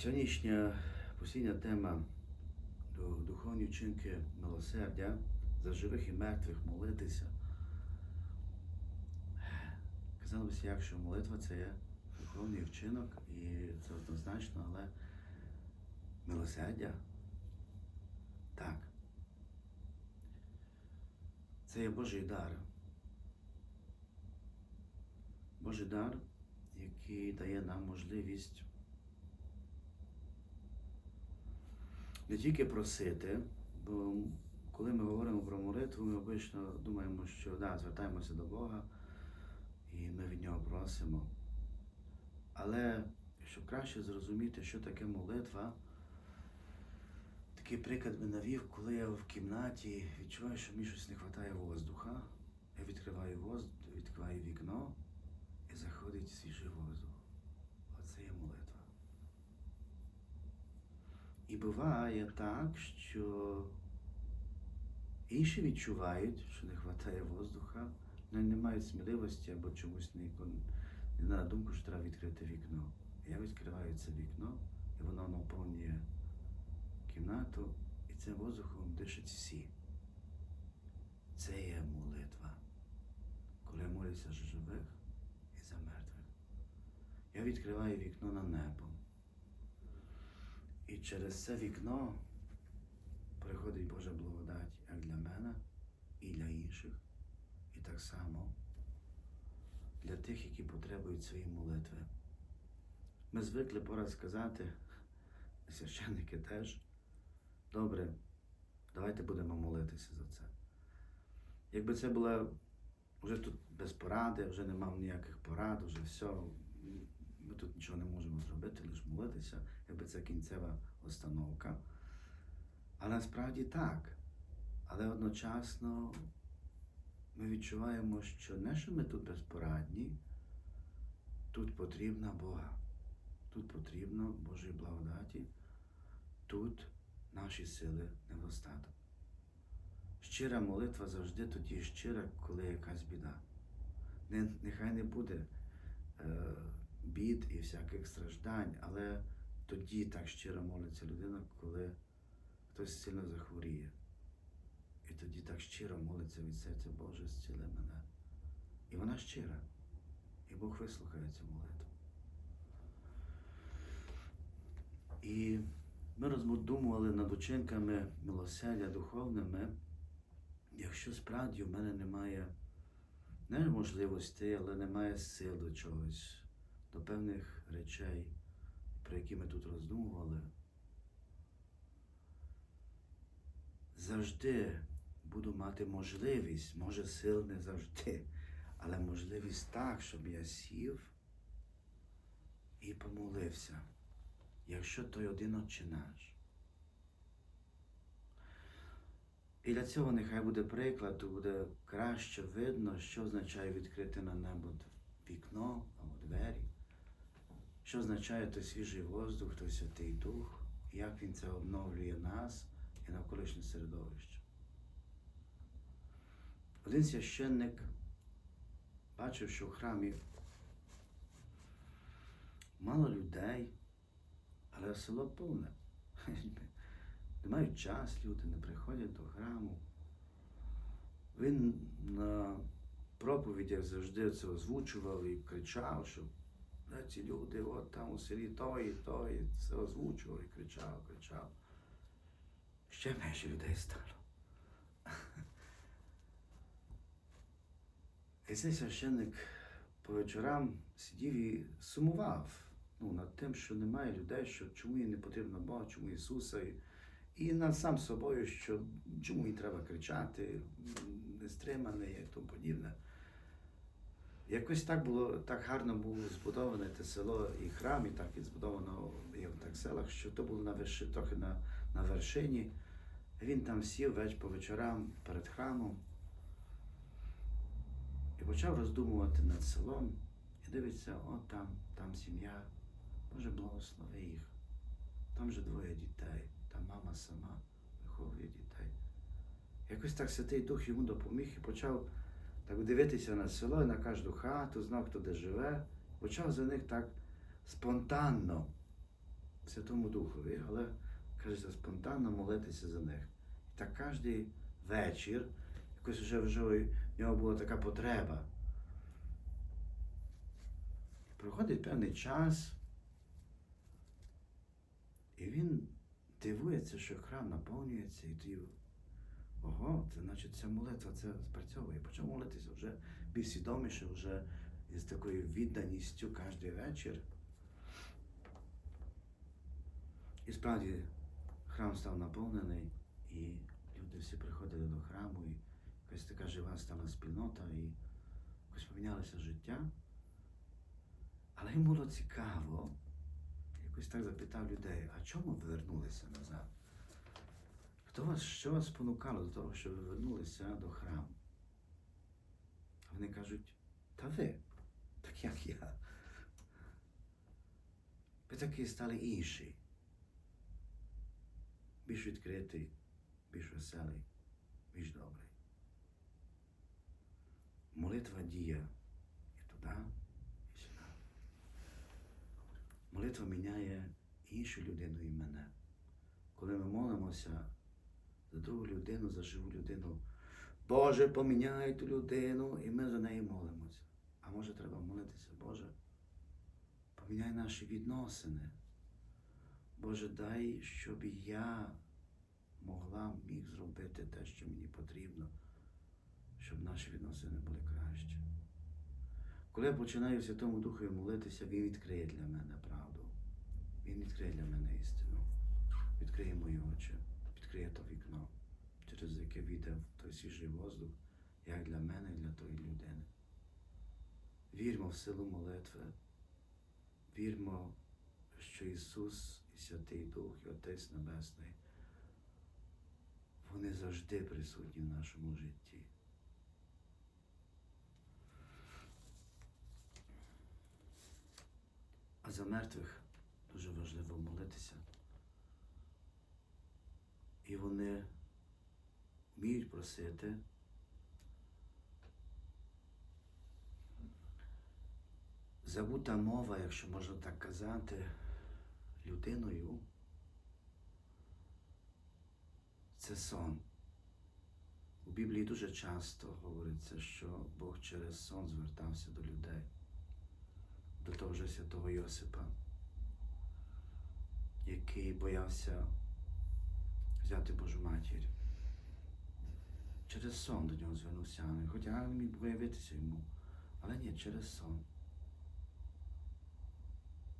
Сьогоднішня постійна тема духовні вчинки милосердя за живих і мертвих молитися. Казалося, якщо молитва це є духовний вчинок, і це однозначно, але милосердя так. Це є Божий дар. Божий дар, який дає нам можливість не тільки просити, бо коли ми говоримо про молитву, ми обично думаємо, що да, звертаємося до Бога і ми від Нього просимо. Але щоб краще зрозуміти, що таке молитва, такий приклад би навів, коли я в кімнаті відчуваю, що мені щось не вистачає воздуха, я відкриваю воздух, відкриваю вікно і заходить свіжий воздух. Оце є молитва. І буває так, що інші відчувають, що не вистачає воздуха, але не мають сміливості або чомусь не, не на думку, що треба відкрити вікно. Я відкриваю це вікно, і воно наповнює кімнату, і цим воздухом дишать всі. Це є молитва, коли я молюся за живих і за мертвих. Я відкриваю вікно на небо. І через це вікно приходить Божа благодать як для мене і для інших, і так само для тих, які потребують своєї молитви. Ми звикли пораз сказати, священники теж, добре, давайте будемо молитися за це. Якби це була вже тут без поради, вже не мав ніяких порад, вже все, ми тут нічого не можемо зробити, лише молитися, якби це кінцева установка. Але насправді так. Але одночасно ми відчуваємо, що не що ми тут безпорадні, тут потрібна Бога, тут потрібно Божої благодаті, тут наші сили недостаток. Щира молитва завжди тоді щира, коли якась біда. Нехай не буде е, бід і всяких страждань, але тоді так щиро молиться людина, коли хтось сильно захворіє. І тоді так щиро молиться від серця Боже, зціли мене. І вона щира. І Бог вислухає цю молитву. І ми роздумували над учинками милосердя духовними, якщо справді в мене немає не можливостей, але немає сил до чогось, до певних речей, про які ми тут роздумували, завжди буду мати можливість, може сил не завжди, але можливість так, щоб я сів і помолився, якщо той один Отче наш. І для цього нехай буде приклад, то буде краще видно, що означає відкрити на небо вікно або двері, що означає той свіжий воздух, той Святий Дух, як він це обновлює нас і навколишнє середовище. Один священник бачив, що в храмі мало людей, але село повне. Не мають час, люди не приходять до храму. Він на проповідях завжди це озвучував і кричав, що «Де люди, от там у селі той, це озвучував і кричав, кричав. Ще менше людей стало. І цей священник по вечорам сидів і сумував ну, над тим, що немає людей, що чому їй не потрібно Бога, чому Ісуса. І, і над сам собою, що чому їй треба кричати, нестриманий і тому подібне. Якось так було, так гарно було збудоване те село і храм, і так і збудовано і в так селах, що то було на верши, трохи на, на вершині. Він там сів веч по вечорам перед храмом і почав роздумувати над селом і дивиться, о там, там сім'я, Боже, благослови їх. Там же двоє дітей, там мама сама виховує дітей. Якось так Святий Дух йому допоміг і почав так дивитися на село, і на кожну хату, знав, хто де живе, почав за них так спонтанно Святому Духові, але каже, спонтанно молитися за них. І так кожен вечір, якось вже вже в нього була така потреба. Проходить певний час, і він дивується, що храм наповнюється, і ого, це значить ця молитва це спрацьовує. Почав молитися вже більш вже із такою відданістю кожен вечір. І справді храм став наповнений, і люди всі приходили до храму, і якась така жива стала спільнота, і якось помінялося життя. Але їм було цікаво, якось так запитав людей, а чому ви вернулися назад? Хто вас, що вас спонукало до того, що ви вернулися до храму? Вони кажуть, та ви, так як я. Ви такі стали інші. Більш відкритий, більш веселий, більш добрий. Молитва діє і туди, і сюди. Молитва міняє іншу людину і мене. Коли ми молимося за другу людину, за живу людину, Боже, поміняй ту людину, і ми за неї молимося. А може треба молитися, Боже, поміняй наші відносини. Боже, дай, щоб я могла міг зробити те, що мені потрібно, щоб наші відносини були кращі. Коли я починаю Святому Духові молитися, Він відкриє для мене правду. Він відкриє для мене істину, відкриє мої очі, відкриє то вікно, через яке війде в той свіжий воздух, як для мене і для тої людини. Вірмо в силу молитви, вірмо, що Ісус і Святий Дух, і Отець Небесний, вони завжди присутні в нашому житті. А за мертвих дуже важливо молитися. І вони вміють просити. Забута мова, якщо можна так казати, людиною це сон. У Біблії дуже часто говориться, що Бог через сон звертався до людей, до того же святого Йосипа, який боявся взяти Божу матір. Через сон до нього звернувся ангел, хоча ангел міг виявитися йому, але ні, через сон.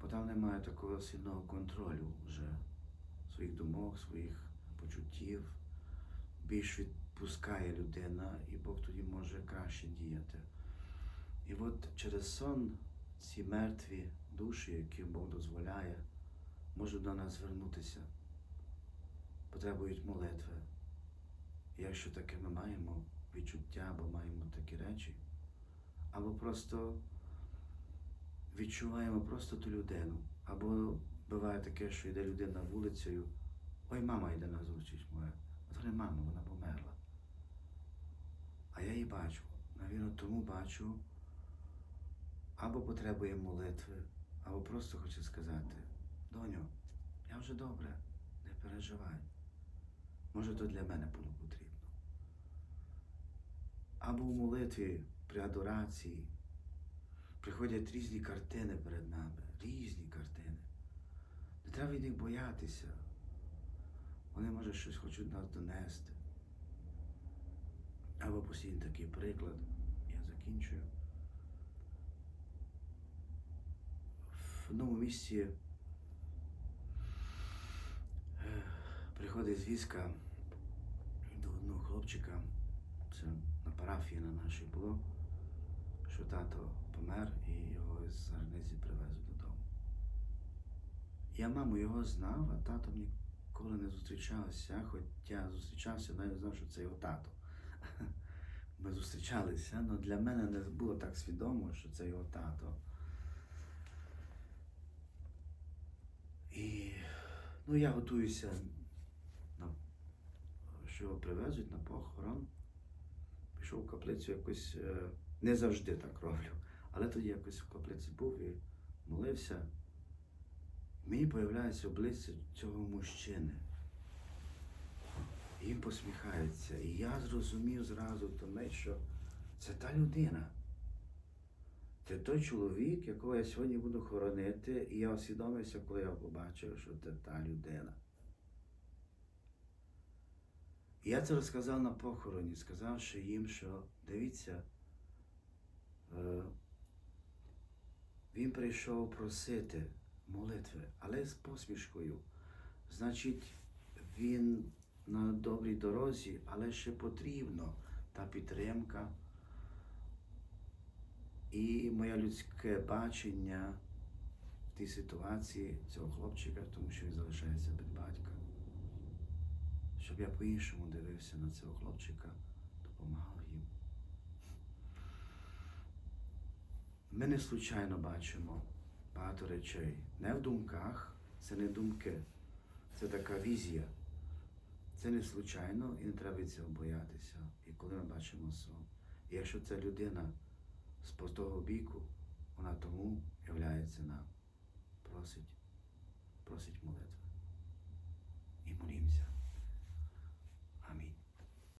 Бо там немає такого сильного контролю вже своїх думок, своїх почуттів. Більш відпускає людина, і Бог тоді може краще діяти. І от через сон ці мертві душі, які Бог дозволяє, можуть до нас звернутися, потребують молитви. І якщо таке ми маємо відчуття або маємо такі речі, або просто відчуваємо просто ту людину. Або буває таке, що йде людина вулицею, ой, мама йде на зустріч моя. А то не мама, вона померла. А я її бачу. Навірно, тому бачу, або потребує молитви, або просто хоче сказати, доню, я вже добре, не переживай. Може, то для мене було потрібно. Або в молитві при адорації приходять різні картини перед нами, різні картини. Не треба від них боятися. Вони, може, щось хочуть нас донести. Або постійно такий приклад. Я закінчую. В одному місці е, приходить звістка одного хлопчика, це на парафії на нашій було, що тато помер і його з Гарниці привезли додому. Я маму його знав, а тато ніколи не зустрічався, хоча зустрічався, навіть знав, що це його тато. Ми зустрічалися, але для мене не було так свідомо, що це його тато. І ну, я готуюся, що його привезуть на похорон. Пішов в каплицю якось е, не завжди так роблю. Але тоді якось в каплиці був і молився. мені появляється обличчя цього мужчини. І Він посміхається. І я зрозумів зразу тому, що це та людина. Це той чоловік, якого я сьогодні буду хоронити, і я усвідомився, коли я побачив, що це та людина. І я це розказав на похороні, сказавши їм, що дивіться, е, він прийшов просити молитви, але з посмішкою. Значить, він на добрій дорозі, але ще потрібно та підтримка. І моє людське бачення в тій ситуації цього хлопчика, тому що він залишається без батька. Щоб я по-іншому дивився на цього хлопчика, допомагав їм. Ми не случайно бачимо багато речей. Не в думках, це не думки, це така візія. Це не случайно і не треба цього боятися. І коли ми бачимо сон, і якщо ця людина з того біку, вона тому являється нам, просить, просить молитви. І молімося.